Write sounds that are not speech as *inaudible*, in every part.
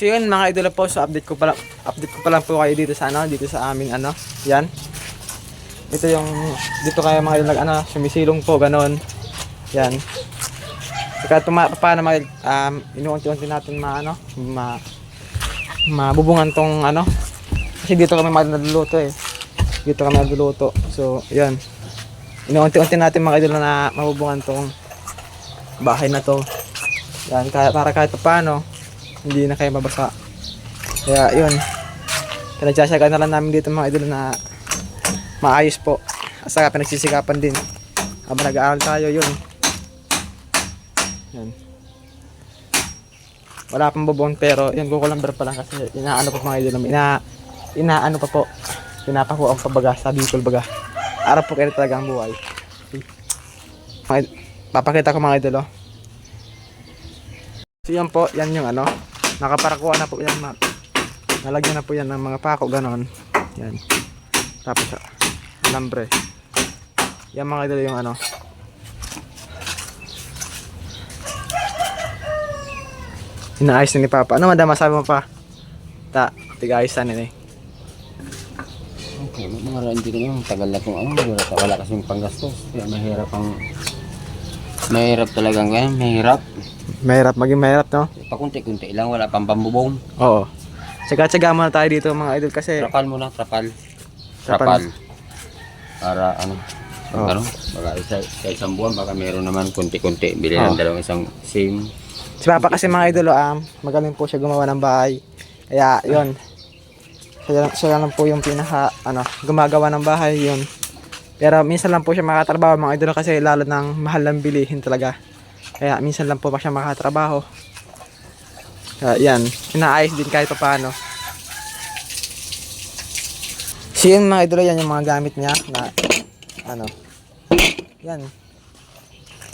So yun mga idol po, so update ko pala update ko pa lang po kayo dito sa ano, dito sa aming ano, yan. Ito yung dito kayo mga idol nag ano, sumisilong po ganon. Yan. Saka tuma paano mag um, inuunti-unti natin ma ano, ma mabubungan tong ano. Kasi dito kami nagluluto eh. Dito kami nagluluto. So, yan. Inuunti-unti natin mga idol na mabubungan tong bahay na to. Yan, kaya, para kahit paano, hindi na kayo mabasa. Kaya yun. Pinagsasaga na lang namin dito mga idol na maayos po. At saka pinagsisikapan din. Habang nag-aaral tayo yun. Yan. Wala pang bubon pero yun kukulamber pa lang kasi inaano pa mga idol. Ina, inaano pa po. Pinapakuha pa baga sa Bicol baga. Araw po kayo talaga ang buhay. Papakita ko mga idol oh. So yan po, yan yung ano, nakaparakuha na po yan, ma- nalagyan na po yan ng mga pako, ganon. Yan. Tapos, ah, alambre. Yan mga idol yung ano. Inaayos na ni Papa. Ano madama sabi mo pa? Ta, tigayos na nila eh. Okay, mga hindi ko yung tagal na kung ano, wala, wala kasing panggastos. Kaya mahirap ang... Mahirap talagang ganyan, mahirap. Mahirap, maging mahirap no? Pakunti-kunti lang, wala pang pambubong. Oo. Tsaga-tsaga muna tayo dito mga idol kasi Trapal muna, trapal. Trapal. Trapal. Para ano, Oh. ano, baka isa, sa isang buwan, baka meron naman kunti-kunti. Bili Oh. ng dalawang isang SIM. Si Papa kasi mga idol, um, magaling po siya gumawa ng bahay. Kaya, yun. Siya, siya lang po yung pinaka, ano, gumagawa ng bahay, yun. Pero minsan lang po siya makatrabaho mga idol kasi lalo ng mahal ng bilihin talaga. Kaya minsan lang po pa siya makatrabaho. Kaya yan, inaayos din kahit pa paano. So yun mga idol, yan yung mga gamit niya na, ano, yan.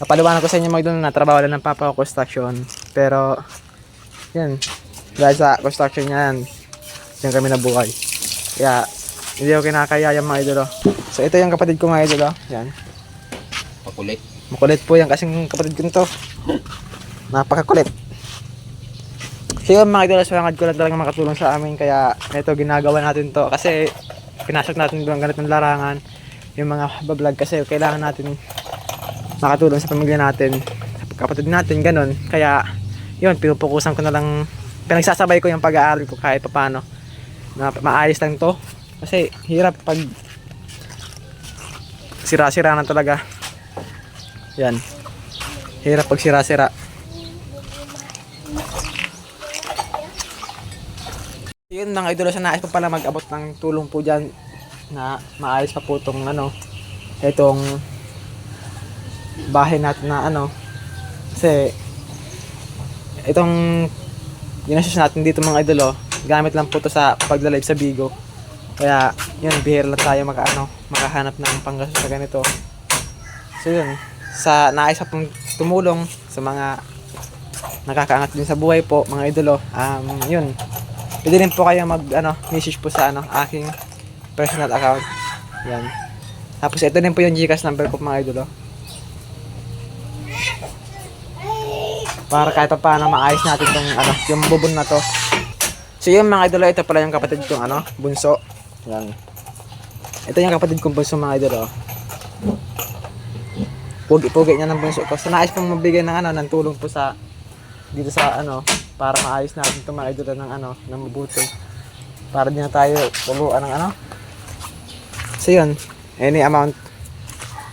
Napaliwanag ko sa inyo mga idol na trabaho lang ng papa ko construction. Pero, yan. Dahil sa construction niya yan, yan kami nabuhay. Kaya, hindi ako kinakaya yung mga idol. oh. So, ito yung kapatid ko mga idol. oh. Yan. Pakulit. Makulit po yan kasing kapatid ko to. Napakakulit. So yun mga idol, sangad ko lang talaga makatulong sa amin. Kaya ito ginagawa natin to. Kasi pinasok natin doon ganitong larangan. Yung mga bablog kasi kailangan natin makatulong sa pamilya natin. Sa kapatid natin, ganun. Kaya yun, pinupukusan ko na lang. Pinagsasabay ko yung pag-aaral ko kahit paano. Na maayos lang to. Kasi hirap pag sira-sira na talaga. Yan. Hirap pag sira-sira. Yun mga idolo sa nais pa pala mag-abot ng tulong po dyan na maayos pa po itong ano itong bahay natin na ano kasi itong ginastos natin dito mga idolo gamit lang po to sa pagla-live sa Bigo kaya yun bihira lang tayo maka, ano, makahanap ng panggastos sa ganito So yun, sa nais pa pong tumulong sa mga nakakaangat din sa buhay po, mga idolo. Um, yun. Pwede rin po kayo mag ano, message po sa ano, aking personal account. Yan. Tapos ito din po yung Gcash number ko mga idolo. Para kahit pa paano maayos natin tong ano, yung bubon na to. So yun mga idolo, ito pala yung kapatid kong ano, bunso. Yan. Ito yung kapatid kong bunso mga idolo. Pugi-pugi niya ng bunso ko. So nais pong mabigay ng ano, ng tulong po sa dito sa ano, para maayos natin itong mga idol ng ano, ng mabuti. Para din na tayo tuluan ng ano. So yun, any amount.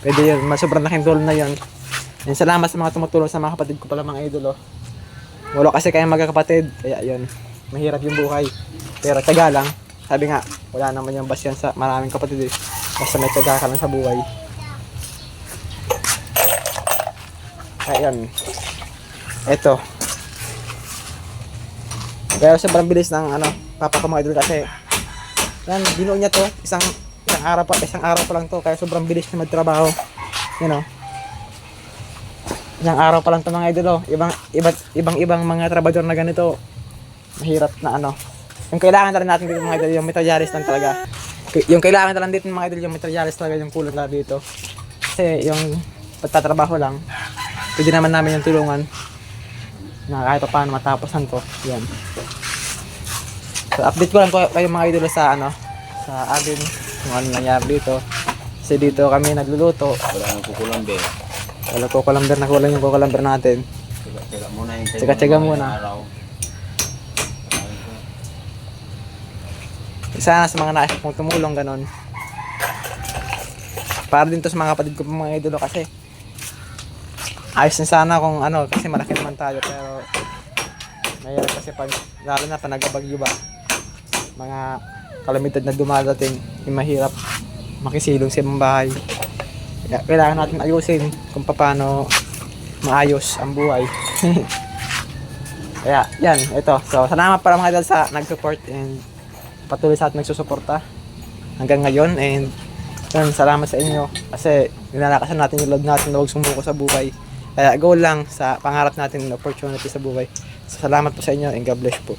Pwede yun, mas sobrang laking tulong na yun. And salamat sa mga tumutulong sa mga kapatid ko pala mga idolo. Wala kasi kayong magkakapatid, kaya yun, mahirap yung buhay. Pero taga lang, sabi nga, wala naman yung basyan sa maraming kapatid eh. Basta may taga ka lang sa buhay. Ayan. Ito. Kaya sobrang bilis ng ano, papa ko mga idol kasi yan, binuo niya to, isang isang araw pa, isang araw pa lang to, kaya sobrang bilis niya magtrabaho. You know. Isang araw pa lang to mga idol, oh. ibang iba't ibang ibang mga trabador na ganito. Mahirap na ano. Yung kailangan na rin natin dito mga idol, yung materialis lang talaga. Yung kailangan na lang dito mga idol, yung materialis talaga yung kulot na dito. Kasi yung pagtatrabaho lang, pwede naman namin yung tulungan na kahit pa paano matapusan to. Yan. So, update ko lang po kayo mga idol sa ano, sa amin, kung ano nangyari dito. Kasi dito kami nagluluto. Wala nang kukulambe. Wala ko kulamber na kulang yung kulamber natin. Tsaga-tsaga muna Tsaga-tsaga muna. Isa sa mga nais kong tumulong ganon. Para din to sa mga kapatid ko mga idolo kasi ayos na sana kung ano kasi malaki naman tayo pero mahirap kasi pag lalo na pag nagabagyo ba mga kalamidad na dumadating yung mahirap makisilong sa ibang bahay. Kailangan natin ayusin kung paano maayos ang buhay. *laughs* Kaya yan ito. So salamat para mga idol sa nag-support and patuloy sa atin nagsusuporta hanggang ngayon. And yun, salamat sa inyo. Kasi nilalakasan natin yung loob natin na huwag sumuko sa buhay. Kaya go lang sa pangarap natin ng opportunity sa buhay. So, salamat po sa inyo and God bless po